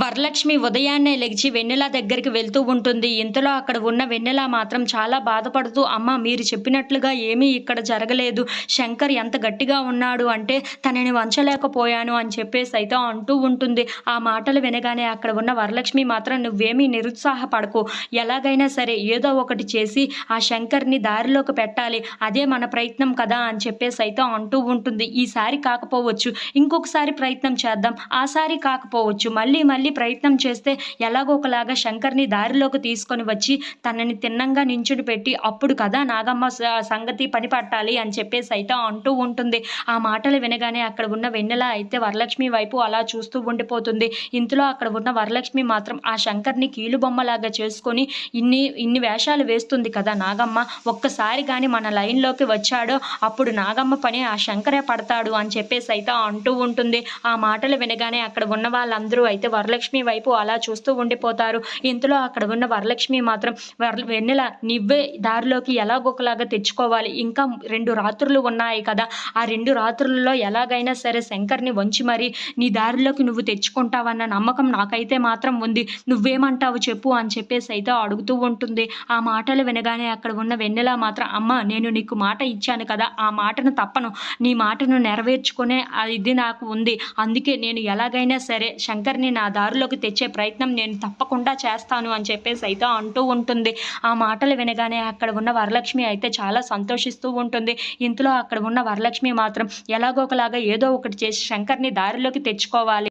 వరలక్ష్మి ఉదయాన్నే లెగిచి వెన్నెల దగ్గరికి వెళ్తూ ఉంటుంది. ఇంతలో అక్కడ ఉన్న వెన్నెల మాత్రం చాలా బాధపడుతూ అమ్మ మీరు చెప్పినట్లుగా ఏమీ ఇక్కడ జరగలేదు. శంకర్ ఎంత గట్టిగా ఉన్నాడు అంటే తనని వంచలేకపోయాను అని చెప్పేసి అయితే అంటూ ఉంటుంది. ఆ మాటలు వినగానే అక్కడ ఉన్న వరలక్ష్మి మాత్రం నువ్వేమీ నిరుత్సాహపడకు. ఎలాగైనా సరే ఏదో ఒకటి చేసి ఆ శంకర్ని దారిలోకి పెట్టాలి. అదే మన ప్రయత్నం కదా అని చెప్పేసి అయితే అంటూ ఉంటుంది. ఈసారి కాకపోవచ్చు. ఇంకొకసారి ప్రయత్నం చేద్దాం. ఆసారి కాకపోవచ్చు. మళ్ళీ మళ్ళీ ప్రయత్నం చేస్తే ఎలాగో ఒకలాగా శంకర్ని దారిలోకి తీసుకొని వచ్చి తనని తిన్నంగా నించుని పెట్టి అప్పుడు కదా నాగమ్మ సంగతి పనిపట్టాలి అని చెప్పేసి అయితే అంటూ ఉంటుంది. ఆ మాటలు వినగానే అక్కడ ఉన్న వెన్నెల అయితే వరలక్ష్మి వైపు అలా చూస్తూ ఉండిపోతుంది. ఇంతలో అక్కడ ఉన్న వరలక్ష్మి మాత్రం ఆ శంకర్ని కీలుబొమ్మలాగా చేసుకొని ఇన్ని ఇన్ని వేషాలు వేస్తుంది కదా నాగమ్మ ఒక్కసారి కానీ మన లైన్లోకి వచ్చాడో అప్పుడు నాగమ్మ పని ఆ శంకరే పడతాడు అని చెప్పేసి అయితే అంటూ ఉంటుంది. ఆ మాటలు వినగానే అక్కడ ఉన్న వాళ్ళందరూ అయితే వరలక్ష్మి వరలక్ష్మి వైపు అలా చూస్తూ ఉండిపోతారు. ఇంతలో అక్కడ ఉన్న వరలక్ష్మి మాత్రం వెన్నెల నువ్వే దారిలోకి ఎలాగొకలాగా తెచ్చుకోవాలి? ఇంకా రెండు రాత్రులు ఉన్నాయి కదా. ఆ రెండు రాత్రులలో ఎలాగైనా సరే శంకర్ని వంచి మరి నీ దారిలోకి నువ్వు తెచ్చుకుంటావన్న నమ్మకం నాకైతే మాత్రం ఉంది. నువ్వేమంటావు చెప్పు అని చెప్పేసి అయితే అడుగుతూ ఉంటుంది. ఆ మాటలు వినగానే అక్కడ ఉన్న వెన్నెల మాత్రం అమ్మ నేను నీకు మాట ఇచ్చాను కదా. ఆ మాటను తప్పను. నీ మాటను నెరవేర్చుకునే ఇది నాకు ఉంది. అందుకే నేను ఎలాగైనా సరే శంకర్ని నా దారిలోకి తెచ్చే ప్రయత్నం నేను తప్పకుండా చేస్తాను అని చెప్పేసి అయితే అంటూ ఉంటుంది. ఆ మాటలు వినగానే అక్కడ ఉన్న వరలక్ష్మి అయితే చాలా సంతోషిస్తూ ఉంటుంది. ఇంతలో అక్కడ ఉన్న వరలక్ష్మి మాత్రం ఎలాగో ఒకలాగా ఏదో ఒకటి చేసి శంకర్ని దారిలోకి తెచ్చుకోవాలి.